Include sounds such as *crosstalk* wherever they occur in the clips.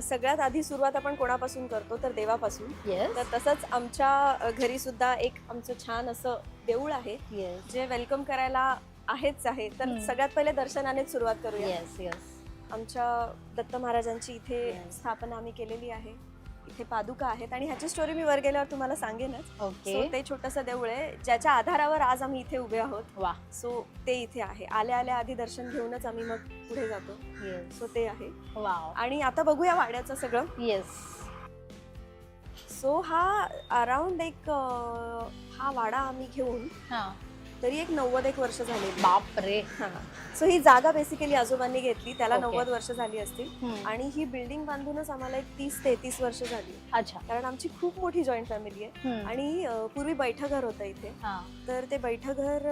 सगळ्यात आधी सुरुवात आपण कोणापासून करतो? तर देवापासून. येस तर तसंच आमच्या घरी सुद्धा एक आमचं छान असं देऊळ आहे. येस जे वेलकम करायला आहेच आहे. तर हम्म. सगळ्यात पहिले दर्शनानेच सुरुवात करूया. येस येस आमच्या दत्त महाराजांची इथे Yes. स्थापना आम्ही केलेली आहे. इथे पादुका आहेत आणि ह्याची स्टोरी मी वर गेल्यावर तुम्हाला सांगेनच. ओके सो ते छोटंसं देऊळ आहे ज्याच्या आधारावर आज आम्ही इथे उभे आहोत. वा. सो ते इथे आहे. आल्या आल्या आधी दर्शन घेऊनच आम्ही मग पुढे जातो. येस सो ते आहे. वाव आणि आता बघूया वाड्याचं सगळं. येस सो हा अराउंड एक अं, हा वाडा आम्ही घेऊन हा. तरी एक नव्वद एक वर्ष झालेली बाप रे सो ही जागा बेसिकली आजोबांनी घेतली. त्याला Okay. नव्वद वर्ष झाली असतील. आणि ही बिल्डिंग बांधूनच आम्हाला एक तीस तेहतीस वर्ष झाली. अच्छा. कारण आमची खूप मोठी जॉईंट फॅमिली आहे. हम्म. आणि अं, पूर्वी बैठक होतं इथे. हा. तर ते बैठक घर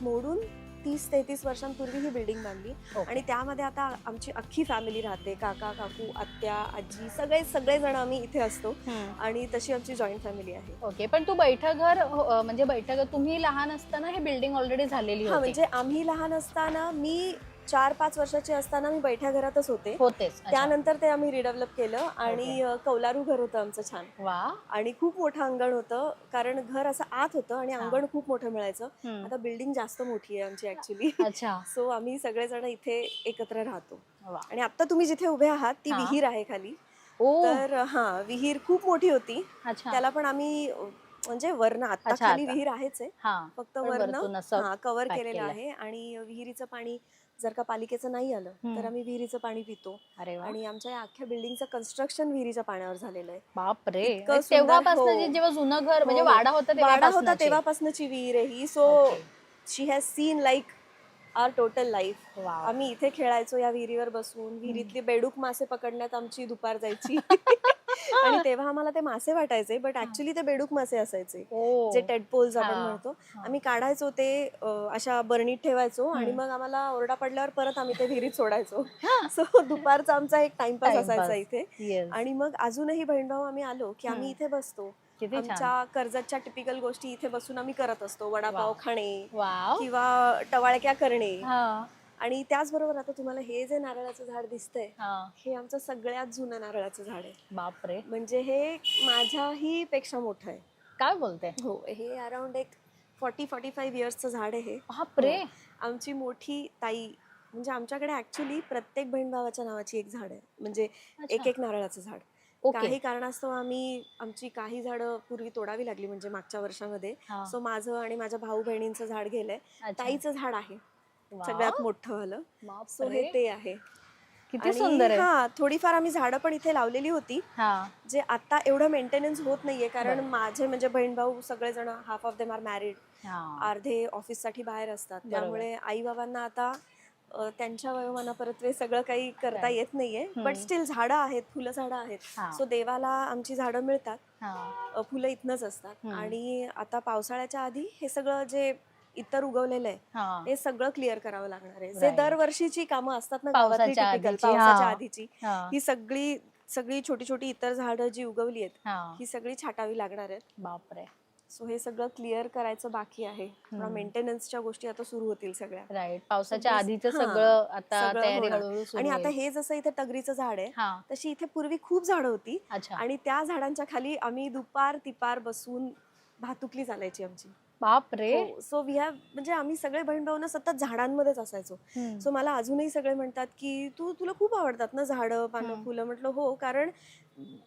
मोडून तीस तेहतीस वर्षांपूर्वी ही बिल्डिंग बांधली. आणि त्यामध्ये आता आमची अख्खी फॅमिली राहते. काका काकू आत्या आजी सगळे सगळे जण आम्ही इथे असतो. आणि तशी आमची जॉईंट फॅमिली आहे. ओके. पण तू बैठक घर हो- म्हणजे बैठक तुम्ही लहान असताना हे बिल्डिंग ऑलरेडी झालेली होती. म्हणजे आम्ही लहान असताना मी चार पाच वर्षाची असताना मी बैठ्या घरातच होते. होतेच. अच्छा. त्यानंतर ते आम्ही रिडेव्हलप केलं आणि अ, कौलारू घर होतं आमचं छान. वा. आणि खूप मोठं अंगण होतं कारण घर असं आत होतं आणि. अंगण खूप मोठं मिळायचं. हम्म. आता बिल्डिंग जास्त मोठी आहे आमची ऍक्च्युली अच्छा. *laughs* सो आम्ही सगळेजण इथे एकत्र राहतो. वा. आणि आता तुम्ही जिथे उभे आहात ती हा. विहीर आहे खाली. ओ. तर हा विहीर खूप मोठी होती. अच्छा. त्याला पण आम्ही अ, म्हणजे वर्ण आता अच्छा, खाली आता. विहीर आहेच आहे. हा. फक्त पण वर्ण असं कव्हर pack केलेलं केलं. आहे आणि विहिरीचं पाणी जर का पालिकेचं नाही आलं. तर आम्ही विहिरीचं पाणी पितो अरे वा आणि आमच्या या अख्ख्या बिल्डिंगचं कन्स्ट्रक्शन विहिरीच्या पाण्यावर झालेलं आहे बाप रे इतकं सुंदर, तेव्हापासून हो. जेव्हा जुनं घर म्हणजे हो. वाडा होता वाडा होता तेव्हापासूनची. तेव्हापासूनची विहीर आहे ही so. She has seen like our total life wow. आम्ही इथे खेळायचो या विहिरीवर बसून विहिरीतली बेडूक मासे पकडण्यात आमची दुपार जायची *laughs* *laughs* तेव्हा आम्हाला ते मासे वाटायचे बट ऍक्च्युली ते बेडूक मासे असायचे. जे टेडपोल्स आपण म्हणतो. आम्ही काढायचो ते अशा बरणीत ठेवायचो आणि. मग आम्हाला ओरडा पडल्यावर परत आम्ही ते विहिरीत सोडायचो *laughs* *laughs* सो दुपारचा आमचा एक टाइमपास. असायचा इथे. आणि मग अजूनही बहीणभाऊ आम्ही आलो की आम्ही. इथे बसतो आमच्या कर्जतच्या टिपिकल गोष्टी इथे बसून आम्ही करत असतो वडापाव. खाणे किंवा टवाळक्या करणे हा आणि त्याचबरोबर आता तुम्हाला हे जे नारळाचं झाड दिसतंय हा. आमचं सगळ्यात जुनं नारळाचं झाड आहे. बाप रे म्हणजे हे माझ्याही पेक्षा मोठं आहे. काय बोलते? हो हे अराउंड एक फॉर्टी फॉर्टी फाईव्ह इयर्सचं झाड आहे हे. बाप रे हो. आमची मोठी ताई म्हणजे आमच्याकडे ऍक्च्युली प्रत्येक बहीण भावाच्या नावाची एक झाड आहे. म्हणजे एक एक नारळाचं झाड. काही कारणास्तव आम्ही आमची काही झाडं पूर्वी तोडावी लागली म्हणजे मागच्या वर्षामध्ये. सो माझं आणि माझ्या भाऊ बहिणींचं झाड गेलंय. ताईचं झाड आहे. सगळ्यात मोठं बाप सो. हे ते आहे किती सुंदर आहे हा थोडीफार आम्ही झाडं पण इथे लावलेली होती हा जे आता एवढं मेंटेनन्स होत नाहीये कारण. माझे म्हणजे बहीण भाऊ सगळेजण half of them are married हा अर्धे ऑफिससाठी बाहेर असतात. त्यामुळे आई बाबांना आता त्यांच्या वयोमानापरत्वे सगळं काही करता. येत नाहीये. बट स्टील झाडं आहेत फुलं झाडं आहेत. सो देवाला आमची झाडं मिळतात फुलं इथनच असतात. आणि आता पावसाळ्याच्या आधी हे सगळं जे इतर उगवलेलं आहे. हा. हे सगळं क्लिअर करावं लागणार आहे. जे. दरवर्षीची कामं असतात ना गावातली पावसाच्या typical, आधीची, पावसाच्या हा. आधीची सगळी सगळी छोटी छोटी इतर झाडं जी उगवली आहेत हा. सगळी छाटावी लागणार आहेत. बापरे. सो हे सगळं क्लिअर करायचं बाकी आहे. मेंटेनन्सच्या गोष्टी आता सुरू होतील सगळ्या. राईट पावसाच्या आधीच हा, सगळं आता सगळं तयारी होणार. हळूहळू सुरू आणि आता होईल. हे जसं इथे तगरीचं झाड आहे हा. तशी इथे पूर्वी खूप झाडं होती. अच्छा. आणि त्या झाडांच्या खाली आम्ही दुपार तिपार बसून भातुकली चालायची आमची. बाप रे सो वी हॅव म्हणजे आम्ही सगळे बहीण भाऊ ना सतत झाडांमध्येच असायचो. सो मला अजूनही सगळे म्हणतात की तू तुला खूप आवडतात ना झाडं पानं. फुलं. म्हटलं हो कारण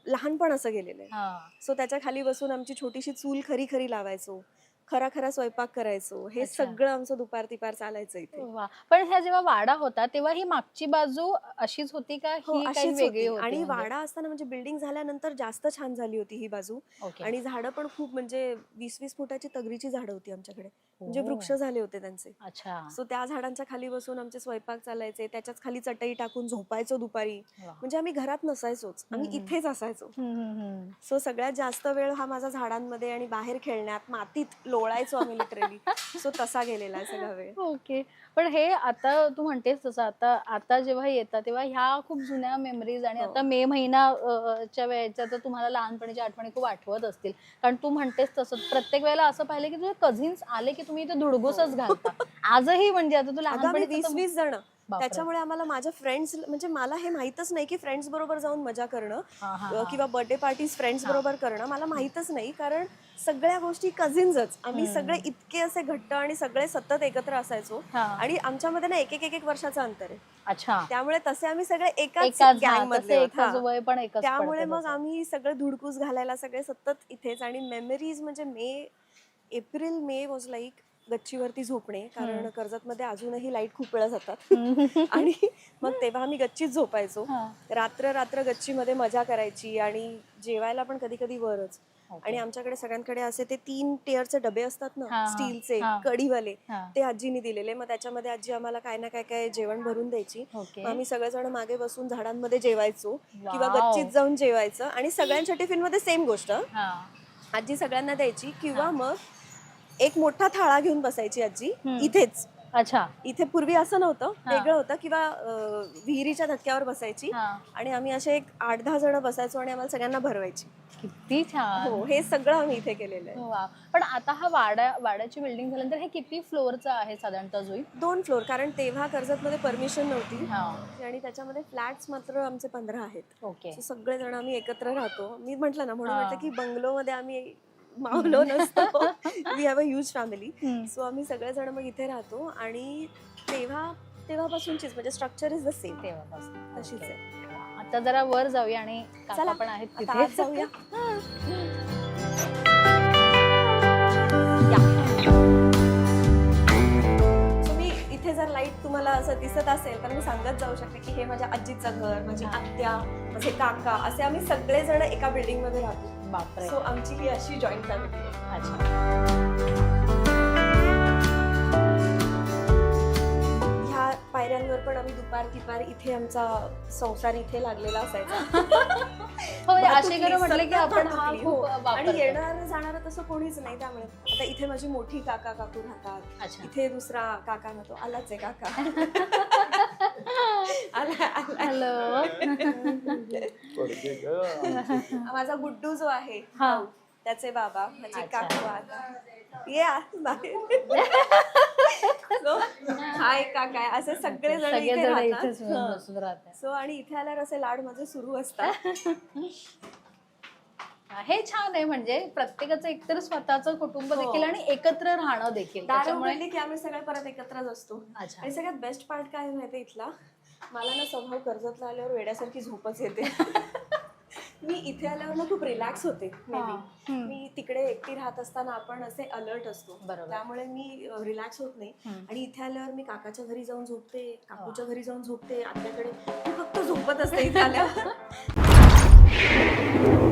लहानपण असं गेलेलं आहे. हा. सो त्याच्याखाली बसून आमची छोटीशी चूल खरी खरी लावायचो. खरा खरा स्वयंपाक करायचो हे अच्छा. सगळं आमचं दुपार तिपार चालायचं इथे वा. पण ह्या जेव्हा वाडा होता तेव्हा ही मागची बाजू अशीच होती का हो ही काही अशीच वेगळी होती होती आणि म्हणजे? वाडा असताना म्हणजे बिल्डिंग झाल्यानंतर जास्त छान झाली होती ही बाजू ओके. आणि झाडं पण खूप म्हणजे वीस वीस फुटाची तगरीची झाडं होती आमच्याकडे म्हणजे ओ. वृक्ष झाले होते त्यांचे अच्छा सो त्या झाडांच्या खाली बसून आमचे स्वयंपाक चालायचे त्याच्याच खाली चटई टाकून झोपायचो दुपारी वा. म्हणजे आम्ही घरात नसायचोच आम्ही हम्म. इथेच असायचो हम्म, हम्म, हम्म. सो सगळ्यात जास्त वेळ हा माझा झाडांमध्ये आणि बाहेर खेळण्यात मातीत लोळायचो आम्ही लिटरली सो तसा गेलेला आहे सगळा वेळ. ओके पण हे आता तू म्हणतेस तसं आता आता जेव्हा येतात तेव्हा ह्या खूप जुन्या मेमरीज आणि हो. आता मे महिना अ, च्या वेळेच्या तर तुम्हाला लहानपणीच्या आठवणी खूप आठवत असतील. कारण तू म्हणतेस तसं प्रत्येक वेळेला असं पाहिलं की तुझे कझिन्स आले की तुम्ही इथे धुडगूसच घालता. *laughs* आजही म्हणजे आता तू अगं आम्ही लहानपणी वीस वीस जण. त्याच्यामुळे आम्हाला माझ्या फ्रेंड्स म्हणजे मला हे माहीतच नाही की फ्रेंड्स बरोबर जाऊन मजा करणं. किंवा बर्थडे पार्टीज फ्रेंड्स बरोबर करणं मला माहीतच नाही. कारण सगळ्या गोष्टी कझिन्सच आम्ही सगळे इतके असे घट्ट आणि सगळे सतत एकत्र असायचो. आणि आमच्यामध्ये ना एक एक एक वर्षाचं अंतर आहे. अच्छा. त्यामुळे तसे आम्ही सगळे एकाच गँग एकच त्यामुळे मग. आम्ही सगळे धुडकूस घालायला सगळे सतत इथेच. आणि मेमरीज म्हणजे May April May was like गच्चीवरती झोपणे कारण कर्जत मध्ये अजूनही लाइट खूप वेळा जातात. *laughs* आणि मग तेव्हा आम्ही गच्चीत झोपायचो. हा. रात्र रात्र गच्चीमध्ये मजा करायची आणि जेवायला पण कधी कधी वरच. आणि आमच्याकडे सगळ्यांकडे असे ते तीन टेअरचे डबे असतात हा, ना हा, स्टीलचे हा. कढीवाले हा. ते आजीनी दिलेले. मग त्याच्यामध्ये आजी आम्हाला काय ना काय काय जेवण भरून द्यायची. आम्ही सगळेजण मागे बसून झाडांमध्ये जेवायचो किंवा. गच्चीत जाऊन जेवायचं. आणि सगळ्यांच्या टिफिनमध्ये सेम गोष्ट. हा. आजी सगळ्यांना द्यायची किंवा मग एक मोठा थाळा घेऊन बसायची आजी हम्म. इथेच. अच्छा. इथे पूर्वी असं नव्हतं हा. वेगळं होतं किंवा अं, विहिरीच्या धक्क्यावर बसायची हा. आणि आम्ही असे एक आठ दहा जण बसायचो आणि आम्हाला सगळ्यांना भरवायची. किती छान. हो हे सगळं आम्ही इथे केलेलं आहे. वा. पण आता हा वाडा वाड्याची बिल्डिंग झाल्यानंतर हे किती फ्लोअरचं आहे साधारणतः जुई? दोन फ्लोर कारण तेव्हा कर्जतमध्ये परमिशन नव्हती. हा. आणि त्याच्यामध्ये फ्लॅट्स मात्र आमचे पंधरा आहेत. ओके. So सगळे जण आम्ही एकत्र राहतो. मी म्हंटल ना म्हणून हा. म्हटलं की बंगलोमध्ये आम्ही *laughs* मावलो नसतो. We have a huge family. So आम्ही सगळेजण मग इथे राहतो आणि तेव्हा तेव्हापासूनचीच म्हणजे स्ट्रक्चर इज द सेम तेव्हापासून. तशीच. आहे. आता जरा वर जाऊया आणि चला, पण आहेत तिथे. जाऊया. इथे जर लाइट तुम्हाला असं दिसत असेल तर मी सांगत जाऊ शकते की हे माझ्या आजीचं घर माझी आत्या माझे काका असे आम्ही सगळेजण एका बिल्डिंगमध्ये राहतो. बापरे. सो आमची ही अशी जॉईंट फॅमिली आहे. अच्छा. ह्या पायऱ्यांवर पण आम्ही दुपार तिपार इथे आमचा संसार इथे लागलेला असायचा. *laughs* हो म्हटलं की आपण हा खूप हो. आणि येणार जाणार तसं कोणीच नाही त्यामुळे. आता इथे माझी मोठी काका काकू राहतात. अच्छा. इथे दुसरा काका ना तो आलाच आहे काका. *laughs* माझा गुड्डू जो आहे हा. त्याचे बाबा अच्छा. काकू आता ये हाय काका आहे. असे सगळे जण इथे राहतात सो आणि इथे आल्यावर असे लाड माझे सुरू असतात *laughs* हे छान आहे म्हणजे प्रत्येकाचं एकतर स्वतःचं कुटुंब हो. देखील आणि एकत्र राहणं देखील दारू त्याच्यामुळे की आम्ही सगळे परत एकत्रच असतो अच्छा आणि सगळ्यात बेस्ट पार्ट काय माहिती इथला मला ना स्वभाव कर्जतला आल्यावर वेड्यासारखी झोपच येते *laughs* मी इथे आल्यावर ना खूप रिलॅक्स होते मे हा. बी हम्म. मी तिकडे एकटी राहत असताना आपण असे अलर्ट असतो बरोबर. त्यामुळे मी रिलॅक्स होत नाही हम्म. आणि इथे आल्यावर मी काकाच्या घरी जाऊन झोपते काकूच्या घरी जाऊन झोपते आत्याकडे मी फक्त झोपत असते इथे आल्यावर *laughs*